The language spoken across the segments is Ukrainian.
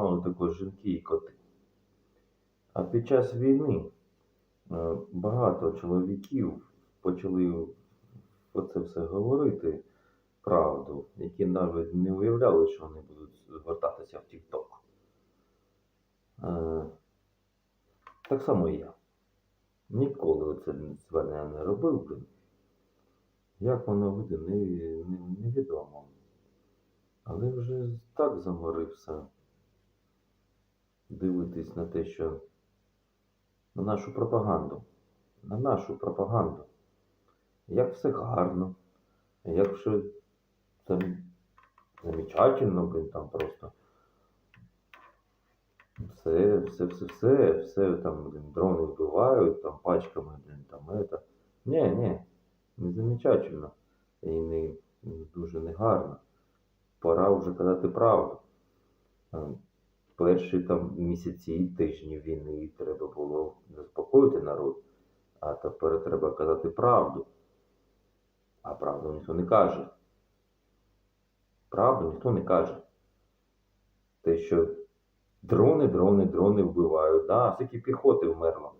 мали також жінки і коти. А під час війни е, багато чоловіків почали оце все говорити правду, які навіть не уявляли, що вони будуть звертатися в TikTok. Е, Так само і я. Ніколи це звернення не робив, блін. Як воно буде, не, не. Але вже так заморився дивитись на те, що на нашу пропаганду. На нашу пропаганду. Як все гарно, як все там замечательно, блін, там просто. Все, все, все, все, все там, блін, дрони вбивають, там пачками, блін, там это. Ні, ні, не замечательно. І не, не дуже негарно. Пора вже казати правду. Перші там місяці і тижні війни треба було заспокоїти народ, а тепер треба казати правду. А правду ніхто не каже. Правду ніхто не каже. Те, що дрони, дрони, дрони вбивають. Да, скільки піхоти вмерло.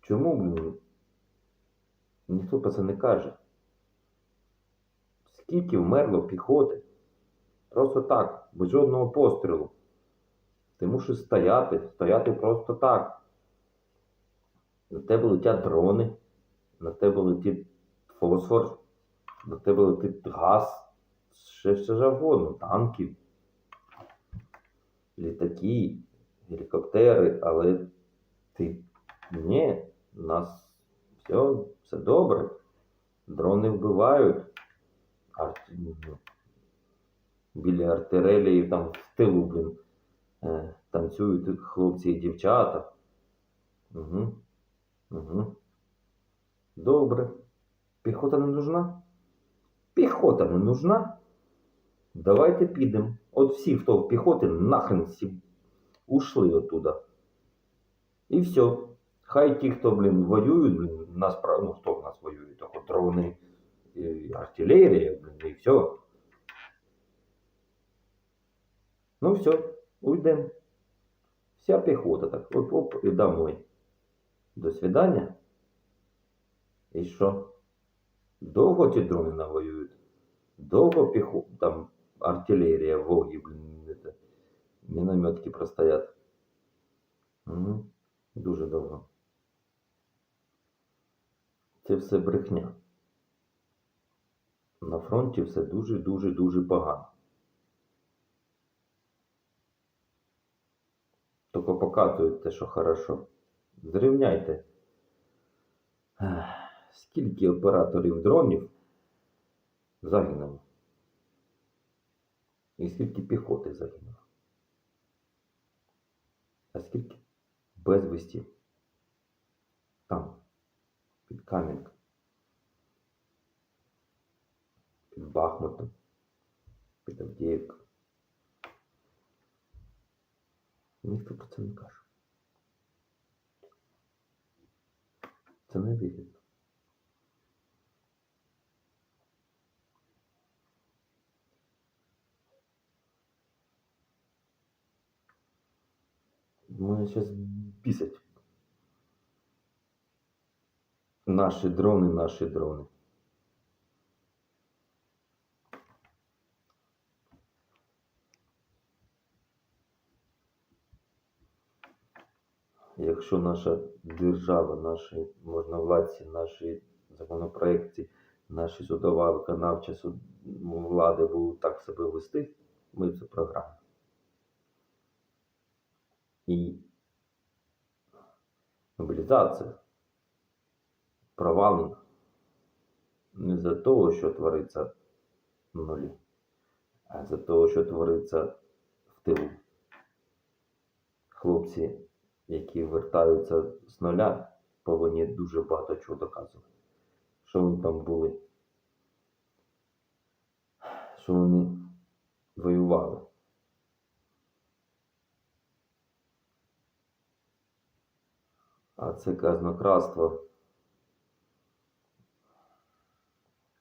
Чому, блін? Ніхто про це не каже. Скільки вмерло піхоти? Просто так, без жодного пострілу. Ти мусиш стояти, стояти просто так. На тебе летять дрони, на тебе летить фосфор, на тебе летить газ, ще все завгодно, танки, літаки, гелікоптери, але ти ні, у нас все, все добре. Дрони вбивають. Біля артилерії там в тилу, блін, е, танцюють хлопці і дівчата. Угу. Угу. Добре. Піхота не нужна? Піхота не нужна? Давайте підемо. От всі, хто в піхоті, нахрен всі ушли оттуда. І все. Хай ті, хто, блін, воюють, блін, нас, ну, хто в нас воює, тільки дрони, і артилерія, блін, і все. Ну все, уйдем. Вся піхота так, оп, оп, і домой. До свидання. І що? Довго ті дрони навоюють? Довго піхо... там артилерія, воги, блін, это, мінометки простоять. Угу. Дуже довго. Це все брехня. На фронті все дуже-дуже-дуже погано. Тільки показують те, що хорошо. Зрівняйте. Скільки операторів дронів загинуло? І скільки піхоти загинуло? А скільки безвісті там, під Кам'янком, під Бахмутом, під Авдіївкою? Ніхто про це не каже. Це не вигідно. Мене зараз бісять. Наші дрони, наші дрони. Якщо наша держава, наші можновладці, наші законопроекти, наші судова виконавча суд, влади будуть так себе вести, ми це програємо. І мобілізація провалена не за того, що твориться в нулі, а за того, що твориться в тилу. Хлопці, які вертаються з нуля, повинні дуже багато чого доказувати. Що вони там були, що вони воювали. А це казнократство,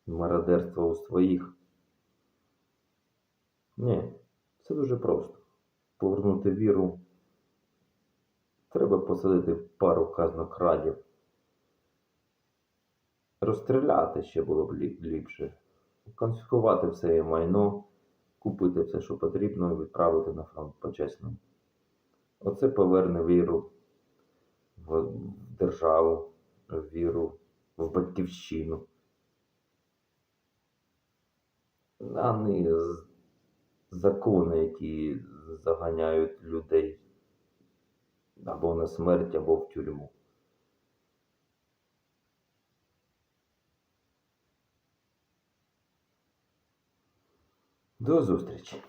мародерство у своїх. Ні, це дуже просто. повернути віру, треба посадити пару казнокрадів. Розстріляти ще було б ліпше. Конфіскувати все її майно, купити все, що потрібно, і відправити на фронт почесно. Оце поверне віру в в державу, віру в батьківщину. А не закони, які заганяють людей або на смерть, або в тюрму. До зустрічі!